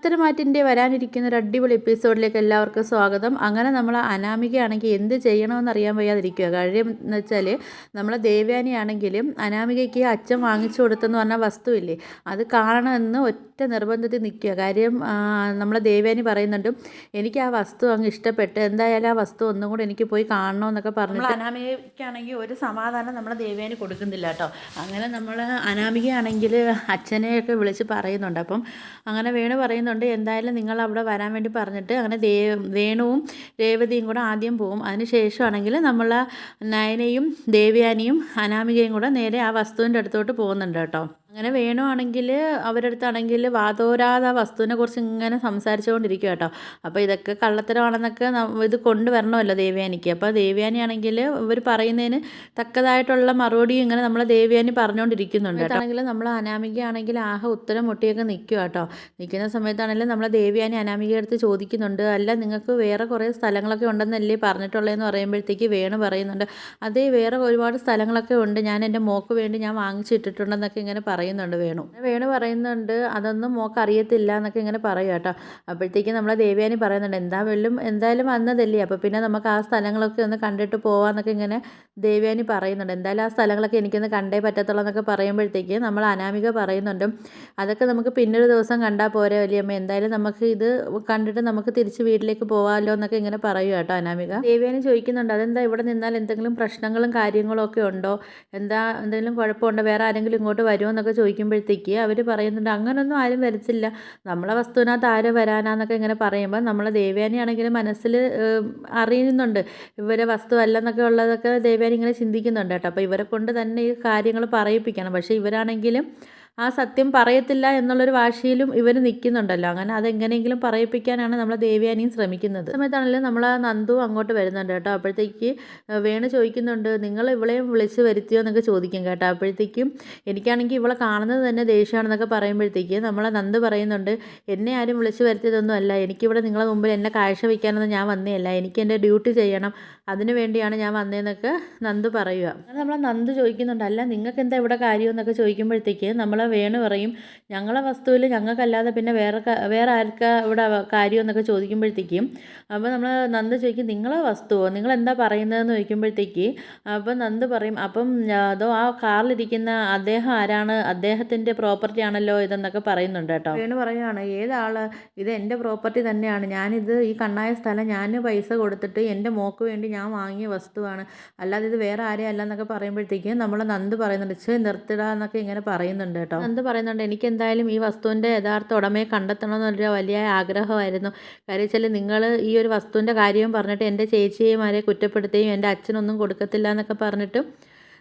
ഉത്തരമാറ്റിന്റെ വരാനിരിക്കുന്ന ഒരു അടിപൊളി എപ്പിസോഡിലേക്ക് എല്ലാവർക്കും സ്വാഗതം. അങ്ങനെ നമ്മൾ അനാമികയാണെങ്കിൽ എന്ത് ചെയ്യണമെന്ന് അറിയാൻ വയ്യാതിരിക്കുക. കാര്യം എന്ന് വെച്ചാൽ നമ്മൾ ദേവ്യാനിയാണെങ്കിലും അനാമികയ്ക്ക് അച്ഛൻ വാങ്ങിച്ചു കൊടുത്തെന്ന് പറഞ്ഞ വസ്തുവില്ലേ അത് കാണണമെന്ന് ഒറ്റ നിർബന്ധത്തിൽ നിൽക്കുക. കാര്യം നമ്മളെ ദേവ്യാനി പറയുന്നുണ്ട് എനിക്ക് ആ വസ്തു അങ്ങ് ഇഷ്ടപ്പെട്ട് എന്തായാലും ആ വസ്തു ഒന്നും കൂടെ എനിക്ക് പോയി കാണണമെന്നൊക്കെ പറഞ്ഞു അനാമികയ്ക്കാണെങ്കിൽ ഒരു സമാധാനം നമ്മളെ ദേവ്യാനി കൊടുക്കുന്നില്ല കേട്ടോ. അങ്ങനെ നമ്മൾ അനാമികയാണെങ്കിൽ അച്ഛനെയൊക്കെ വിളിച്ച് പറയുന്നുണ്ട്. അപ്പം അങ്ങനെ വേണു പറയുന്നു പറയുന്നുണ്ട് എന്തായാലും നിങ്ങൾ അവിടെ വരാൻ വേണ്ടി പറഞ്ഞിട്ട് അങ്ങനെ ദേ വേണുവും രേവതിയും കൂടെ ആദ്യം പോവും. അതിന് ശേഷമാണെങ്കിൽ നമ്മൾ നയനയും ദേവ്യാനിയും അനാമികയും കൂടെ നേരെ ആ വസ്തുവിന്റെ അടുത്തോട്ട് പോകുന്നുണ്ട് കേട്ടോ. അങ്ങനെ വേണമാണെങ്കിൽ അവരുടെ അടുത്താണെങ്കിൽ വാതോരാതെ വസ്തുവിനെ കുറിച്ച് ഇങ്ങനെ സംസാരിച്ചുകൊണ്ടിരിക്കുക കേട്ടോ അപ്പോൾ ഇതൊക്കെ കള്ളത്തരമാണെന്നൊക്കെ ഇത് കൊണ്ടുവരണമല്ലോ ദേവയാനിക്ക്. അപ്പോൾ ദേവയാനിയാണെങ്കിൽ ഇവർ പറയുന്നതിന് തക്കതായിട്ടുള്ള മറുപടിയും ഇങ്ങനെ നമ്മളെ ദേവയാനി പറഞ്ഞുകൊണ്ടിരിക്കുന്നുണ്ട് കേട്ടോ. നമ്മൾ അനാമികയാണെങ്കിൽ ആഹ ഉത്തരം മുട്ടിയൊക്കെ നിൽക്കുക കേട്ടോ നിൽക്കുന്ന സമയത്താണെങ്കിലും നമ്മളെ ദേവയാനി അനാമിക അടുത്ത് ചോദിക്കുന്നുണ്ട് അല്ല നിങ്ങൾക്ക് വേറെ കുറേ സ്ഥലങ്ങളൊക്കെ ഉണ്ടെന്നല്ലേ പറഞ്ഞിട്ടുള്ളതെന്ന് പറയുമ്പോഴത്തേക്ക് വേണു പറയുന്നുണ്ട്. അതേ വേറെ ഒരുപാട് സ്ഥലങ്ങളൊക്കെ ഉണ്ട്. ഞാൻ എന്റെ മോക്ക് വേണ്ടി ഞാൻ വാങ്ങിച്ചിട്ടിട്ടുണ്ടെന്നൊക്കെ ഇങ്ങനെ പറയുന്നുണ്ട് വേണു. വേണു പറയുന്നുണ്ട്. അതൊന്നും മോക്ക് അറിയത്തില്ല എന്നൊക്കെ ഇങ്ങനെ പറയും കേട്ടോ. അപ്പോഴത്തേക്കും നമ്മളെ ദേവ്യാനി പറയുന്നുണ്ട് എന്താ വെള്ളും എന്തായാലും വന്നതല്ലേ? അപ്പോൾ പിന്നെ നമുക്ക് ആ സ്ഥലങ്ങളൊക്കെ ഒന്ന് കണ്ടിട്ട് പോവാന്നൊക്കെ ഇങ്ങനെ ദേവ്യാനി പറയുന്നുണ്ട്. എന്തായാലും ആ സ്ഥലങ്ങളൊക്കെ എനിക്കൊന്ന് കണ്ടേ പറ്റത്തുള്ളൂ എന്നൊക്കെ പറയുമ്പോഴത്തേക്ക് നമ്മൾ അനാമിക പറയുന്നുണ്ട്. അതൊക്കെ നമുക്ക് പിന്നൊരു ദിവസം കണ്ടാൽ പോരെ വലിയമ്മ. എന്തായാലും നമുക്ക് ഇത് കണ്ടിട്ട് നമുക്ക് തിരിച്ച് വീട്ടിലേക്ക് പോകാമല്ലോ എന്നൊക്കെ ഇങ്ങനെ പറയും കേട്ടോ അനാമിക. ദേവ്യാനി ചോദിക്കുന്നുണ്ട് അതെന്താ ഇവിടെ നിന്നാൽ എന്തെങ്കിലും പ്രശ്നങ്ങളും കാര്യങ്ങളും ഒക്കെ ഉണ്ടോ? എന്താ എന്തെങ്കിലും കുഴപ്പമുണ്ടോ? വേറെ ആരെങ്കിലും ഇങ്ങോട്ട് വരുമോ എന്നൊക്കെ ചോദിക്കുമ്പോഴത്തേക്ക് അവർ പറയുന്നുണ്ട് അങ്ങനൊന്നും ആരും വരത്തില്ല. നമ്മളെ വസ്തുവിനകത്ത് ആര് വരാനാന്നൊക്കെ ഇങ്ങനെ പറയുമ്പോൾ നമ്മളെ ദേവയാനിയാണെങ്കിലും മനസ്സിൽ അറിയുന്നുണ്ട്. ഇവരെ വസ്തു അല്ലെന്നൊക്കെ ഉള്ളതൊക്കെ ദേവയാനി ഇങ്ങനെ ചിന്തിക്കുന്നുണ്ട് കേട്ടോ. അപ്പോൾ ഇവരെ കൊണ്ട് തന്നെ ഈ കാര്യങ്ങൾ പറയിപ്പിക്കണം. പക്ഷേ ഇവരാണെങ്കിലും ആ സത്യം പറയത്തില്ല എന്നുള്ളൊരു വാശിയിലും ഇവർ നിൽക്കുന്നുണ്ടല്ലോ അങ്ങനെ അതെങ്ങനെയെങ്കിലും പറയിപ്പിക്കാനാണ് നമ്മൾ ദേവ്യാനിയും ശ്രമിക്കുന്നത്. സമയത്താണെങ്കിലും നമ്മൾ ആ നന്ദു അങ്ങോട്ട് വരുന്നുണ്ട് കേട്ടോ. അപ്പോഴത്തേക്ക് വേണു ചോദിക്കുന്നുണ്ട് നിങ്ങൾ ഇവളെയും വിളിച്ച് വരുത്തിയോ എന്നൊക്കെ ചോദിക്കും കേട്ടോ. അപ്പോഴത്തേക്കും എനിക്കാണെങ്കിൽ ഇവളെ കാണുന്നത് തന്നെ ദേഷ്യമാണെന്നൊക്കെ പറയുമ്പോഴത്തേക്ക് നമ്മളെ നന്ദു പറയുന്നുണ്ട് എന്നെ ആരും വിളിച്ച് വരുത്തിയതൊന്നും അല്ല. എനിക്കിവിടെ നിങ്ങളെ മുമ്പിൽ എന്നെ കാഴ്ച വയ്ക്കാനൊന്നും ഞാൻ വന്നേയല്ല. എനിക്ക് എന്റെ ഡ്യൂട്ടി ചെയ്യണം. അതിനു വേണ്ടിയാണ് ഞാൻ വന്നതെന്നൊക്കെ നന്ദു പറയുക. നമ്മളെ നന്ദു ചോദിക്കുന്നുണ്ട് അല്ല നിങ്ങൾക്ക് എന്താ ഇവിടെ കാര്യമെന്നൊക്കെ ചോദിക്കുമ്പോഴത്തേക്ക് നമ്മളെ വേണു പറയും. ഞങ്ങളെ വസ്തുവിൽ ഞങ്ങൾക്കല്ലാതെ പിന്നെ വേറെ വേറെ ആർക്കാ ഇവിടെ കാര്യം എന്നൊക്കെ ചോദിക്കുമ്പോഴത്തേക്കും അപ്പോൾ നമ്മൾ നന്ദ ചോദിക്കും നിങ്ങളെ വസ്തുവോ? നിങ്ങൾ എന്താ പറയുന്നതെന്ന് ചോദിക്കുമ്പോഴത്തേക്ക് അപ്പം നന്ദ് പറയും അപ്പം അതോ ആ കാറിലിരിക്കുന്ന അദ്ദേഹം ആരാണ്? അദ്ദേഹത്തിന്റെ പ്രോപ്പർട്ടി ആണല്ലോ ഇതെന്നൊക്കെ പറയുന്നുണ്ട് കേട്ടോ. വേണു പറയുകയാണ് ഏതാൾ ഇത് എന്റെ പ്രോപ്പർട്ടി തന്നെയാണ്. ഞാനിത് ഈ കണ്ണായ സ്ഥലം ഞാൻ പൈസ കൊടുത്തിട്ട് എന്റെ മോക്ക് വേണ്ടി ഞാൻ വാങ്ങിയ വസ്തുവാണ്. അല്ലാതെ ഇത് വേറെ ആരെയല്ല എന്നൊക്കെ പറയുമ്പോഴത്തേക്കും നമ്മൾ നന്ദ് പറയുന്നുണ്ട് ചേ നിർത്തിടാ എന്നൊക്കെ ഇങ്ങനെ പറയുന്നുണ്ട് കേട്ടോ. നന്ദ് പറയുന്നുണ്ട് എനിക്ക് എന്തായാലും ഈ വസ്തുവിന്റെ യഥാർത്ഥ ഉടമയെ കണ്ടെത്തണമെന്നൊരു വലിയ ആഗ്രഹമായിരുന്നു. കാര്യം വെച്ചാൽ നിങ്ങൾ ഈ ഒരു വസ്തുവിന്റെ കാര്യവും പറഞ്ഞിട്ട് എന്റെ ചേച്ചിമാരെ കുറ്റപ്പെടുത്തുകയും എന്റെ അച്ഛനൊന്നും കൊടുക്കത്തില്ല എന്നൊക്കെ പറഞ്ഞിട്ടും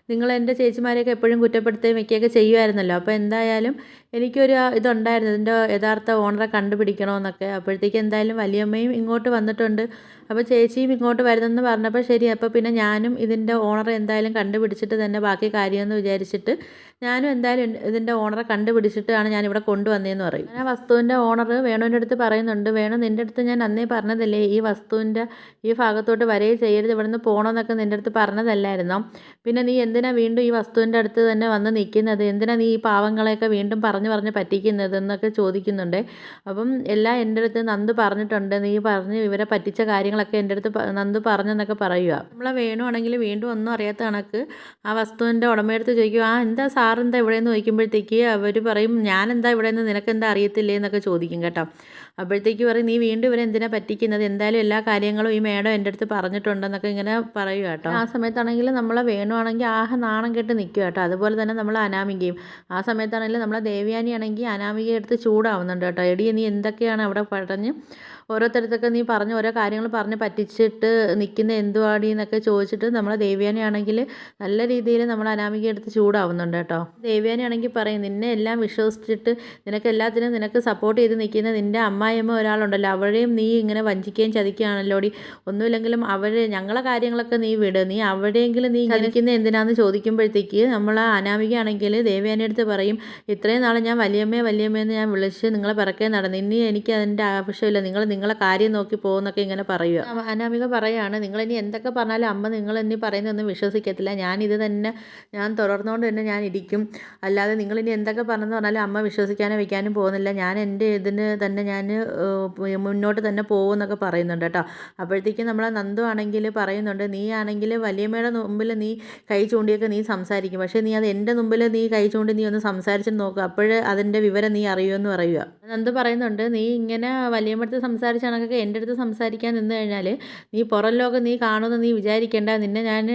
നിങ്ങൾ എന്റെ ചേച്ചിമാരെയൊക്കെ എപ്പോഴും കുറ്റപ്പെടുത്തുകയും വയ്ക്കുകയൊക്കെ ചെയ്യുമായിരുന്നല്ലോ. അപ്പോൾ എന്തായാലും എനിക്കൊരു ഇതുണ്ടായിരുന്നു. ഇതിന്റെ യഥാർത്ഥ ഓണറെ കണ്ടുപിടിക്കണമെന്നൊക്കെ അപ്പോഴത്തേക്ക് എന്തായാലും വലിയമ്മയും ഇങ്ങോട്ട് വന്നിട്ടുണ്ട്. അപ്പോൾ ചേച്ചിയും ഇങ്ങോട്ട് വരുന്നെന്ന് പറഞ്ഞപ്പോൾ ശരി അപ്പോൾ പിന്നെ ഞാനും ഇതിന്റെ ഓണറെ എന്തായാലും കണ്ടുപിടിച്ചിട്ട് തന്നെ ബാക്കി കാര്യമെന്ന് വിചാരിച്ചിട്ട് ഞാനും എന്തായാലും ഇതിന്റെ ഓണറെ കണ്ടുപിടിച്ചിട്ടാണ് ഞാനിവിടെ കൊണ്ടുവന്നതെന്ന് പറയും. ഞാൻ വസ്തുവിന്റെ ഓണർ വേണുവിന്റെ അടുത്ത് പറയുന്നുണ്ട്. വേണു നിന്റെ അടുത്ത് ഞാൻ അന്നേ പറഞ്ഞതല്ലേ ഈ വസ്തുവിന്റെ ഈ ഭാഗത്തോട്ട് വരേ ചെയ്യരുത് ഇവിടെ നിന്ന് പോകണമെന്നൊക്കെ നിന്റെ അടുത്ത് പറഞ്ഞതല്ലായിരുന്നോ? പിന്നെ നീ എന്തിനാ വീണ്ടും ഈ വസ്തുവിന്റെ അടുത്ത് തന്നെ വന്ന് നിൽക്കുന്നത്? എന്തിനാ നീ ഈ പാവങ്ങളെയൊക്കെ വീണ്ടും പറഞ്ഞു പറഞ്ഞ് പറ്റിക്കുന്നത് എന്നൊക്കെ ചോദിക്കുന്നുണ്ട്. അപ്പം എല്ലാം എന്റെ അടുത്ത് നന്ദ് പറഞ്ഞിട്ടുണ്ട്. നീ പറഞ്ഞ് ഇവരെ പറ്റിച്ച കാര്യങ്ങളൊക്കെ എന്റെ അടുത്ത് നന്ദ് പറഞ്ഞെന്നൊക്കെ പറയുക നമ്മളെ വേണുവാണെങ്കിൽ വീണ്ടും ഒന്നും അറിയാത്ത കണക്ക് ആ വസ്തുവിന്റെ ഉടമയെടുത്ത് ചോദിക്കും ആ എന്താ സാറെന്താ ഇവിടെ നിന്ന് ചോദിക്കുമ്പോഴത്തേക്ക്? അവർ പറയും ഞാൻ എന്താ ഇവിടെ നിന്ന് നിനക്കെന്താ അറിയത്തില്ലേ? എന്നൊക്കെ ചോദിക്കും കേട്ടോ. അപ്പോഴത്തേക്ക് പറയും നീ വീണ്ടും ഇവരെ എന്തിനാ പറ്റിക്കുന്നത്? എന്തായാലും എല്ലാ കാര്യങ്ങളും ഈ മേഡം എന്റെ അടുത്ത് പറഞ്ഞിട്ടുണ്ടെന്നൊക്കെ ഇങ്ങനെ പറയുക കേട്ടോ. ആ സമയത്താണെങ്കിൽ നമ്മളെ വേണുവാണെങ്കിൽ ആഹ നാണം കെട്ട് നിൽക്കുക കേട്ടോ. അതുപോലെ തന്നെ നമ്മൾ അനാമികയും. ആ സമയത്താണെങ്കിൽ നമ്മളെ ദേവ്യാനിയാണെങ്കിൽ അനാമികയെ എടുത്ത് ചൂടാവുന്നുണ്ട് കേട്ടോ. എടി നീ എന്തൊക്കെയാണ് അവിടെ പറഞ്ഞ് ഓരോരുത്തരത്തൊക്കെ നീ പറഞ്ഞ് ഓരോ കാര്യങ്ങൾ പറഞ്ഞ് പറ്റിച്ചിട്ട് നിൽക്കുന്ന എന്തുവാടി എന്നൊക്കെ ചോദിച്ചിട്ട് നമ്മളെ ദേവ്യാനിയാണെങ്കിൽ നല്ല രീതിയിൽ നമ്മൾ അനാമിക എടുത്ത് ചൂടാവുന്നുണ്ട് കേട്ടോ. ദേവ്യാനിയാണെങ്കിൽ പറയും നിന്നെ എല്ലാം വിശ്വസിച്ചിട്ട് നിനക്ക് എല്ലാത്തിനും നിനക്ക് സപ്പോർട്ട് ചെയ്ത് നിൽക്കുന്ന നിന്റെ അമ്മായിയമ്മ ഒരാളുണ്ടല്ലോ അവരെയും നീ ഇങ്ങനെ വഞ്ചിക്കുകയും ചതിക്കുകയാണല്ലോടി ഒന്നുമില്ലെങ്കിലും അവർ ഞങ്ങളെ കാര്യങ്ങളൊക്കെ നീ വിട്. നീ അവിടെയെങ്കിലും നീ ചതിക്കുന്ന എന്തിനാന്ന് ചോദിക്കുമ്പോഴത്തേക്ക് നമ്മൾ അനാമികയാണെങ്കിൽ ദേവ്യാനി അടുത്ത് പറയും ഇത്രയും നാൾ ഞാൻ വലിയമ്മേ വലിയമ്മയെന്ന് ഞാൻ വിളിച്ച് നിങ്ങളെ പിറക്കെ നടന്നു. ഇനി എനിക്ക് അതിന്റെ ആവശ്യമില്ല. നിങ്ങൾ നിങ്ങളെ കാര്യം നോക്കി പോകുന്നൊക്കെ ഇങ്ങനെ പറയുക. അനാമിക പറയാണ് നിങ്ങളിനി എന്തൊക്കെ പറഞ്ഞാലും അമ്മ നിങ്ങൾ ഇനി പറയുന്നതൊന്നും വിശ്വസിക്കത്തില്ല. ഞാനിത് തന്നെ ഞാൻ തുടർന്നുകൊണ്ട് തന്നെ ഞാൻ ഇരിക്കും. അല്ലാതെ നിങ്ങളിനി എന്തൊക്കെ പറഞ്ഞെന്ന് പറഞ്ഞാലും അമ്മ വിശ്വസിക്കാനോ വയ്ക്കാനും പോകുന്നില്ല. ഞാൻ എന്റെ ഇതിന് തന്നെ ഞാൻ ഏഹ്, മുന്നോട്ട് തന്നെ പോകുമെന്നൊക്കെ പറയുന്നുണ്ട് കേട്ടോ. അപ്പോഴത്തേക്കും നമ്മളെ നന്ദു ആണെങ്കിൽ പറയുന്നുണ്ട് നീ ആണെങ്കിൽ വലിയമ്മയുടെ മുമ്പിൽ നീ കൈ ചൂണ്ടിയൊക്കെ നീ സംസാരിക്കും. പക്ഷേ നീ അത് എന്റെ മുമ്പിൽ നീ കൈ ചൂണ്ടി നീ ഒന്ന് സംസാരിച്ച് നോക്കുക അപ്പോഴേ അതിന്റെ വിവരം നീ അറിയുമെന്ന് പറയുക നന്ദു പറയുന്നുണ്ട് നീ ഇങ്ങനെ വലിയമ്മടുത്ത് സംസാരിച്ച കണക്കൊക്കെ എന്റെ അടുത്ത് സംസാരിക്കാൻ നിന്ന് കഴിഞ്ഞാൽ നീ പുറം ലോകം നീ കാണുമെന്ന് നീ വിചാരിക്കേണ്ട. നിന്നെ ഞാൻ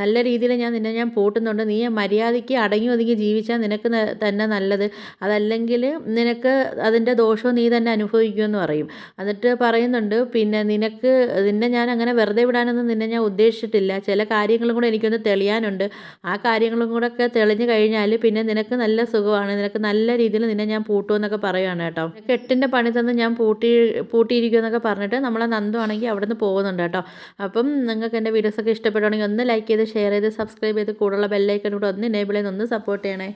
നല്ല രീതിയിൽ ഞാൻ നിന്നെ ഞാൻ പൂട്ടുന്നുണ്ട്. നീ മര്യാദയ്ക്ക് അടങ്ങി ഒതുങ്ങി ജീവിച്ചാൽ നിനക്ക് തന്നെ നല്ലത്. അതല്ലെങ്കിൽ നിനക്ക് അതിന്റെ ദോഷവും നീ തന്നെ അനുഭവിക്കുമെന്ന് പറയും. എന്നിട്ട് പറയുന്നുണ്ട് പിന്നെ നിനക്ക് നിന്നെ ഞാൻ അങ്ങനെ വെറുതെ വിടാനൊന്നും നിന്നെ ഞാൻ ഉദ്ദേശിച്ചിട്ടില്ല. ചില കാര്യങ്ങളും കൂടെ എനിക്കൊന്ന് തെളിയാനുണ്ട്. ആ കാര്യങ്ങളും കൂടെ ഒക്കെ തെളിഞ്ഞു കഴിഞ്ഞാൽ പിന്നെ നിനക്ക് നല്ല സുഖമാണ്. നിനക്ക് നല്ല രീതിയിൽ നിന്നെ ഞാൻ പൂട്ടുമെന്നൊക്കെ പറയുകയാണ് കേട്ടോ. നിനക്ക് കെട്ടിന്റെ പണി തന്ന് ഞാൻ പൂട്ടി പൂട്ടിയിരിക്കുമെന്നൊക്കെ പറഞ്ഞിട്ട് നമ്മളെ നന്ദു ആണെങ്കിൽ അവിടെ നിന്ന് പോകുന്നുണ്ട് കേട്ടോ. അപ്പം നിങ്ങൾക്ക് എന്റെ വീഡിയോസൊക്കെ ഇഷ്ടപ്പെടുവാണെങ്കിൽ ഒന്ന് ലൈക്ക് ചെയ്ത് ഷെയർ ചെയ്ത് സബ്സ്ക്രൈബ് ചെയ്ത് കൂടുതലുള്ള ബെല്ലൈക്കൺ കൂടെ ഒന്ന് എനേബിൾ ചെയ്ത് ഒന്ന് സപ്പോർട്ട് ചെയ്യണേ.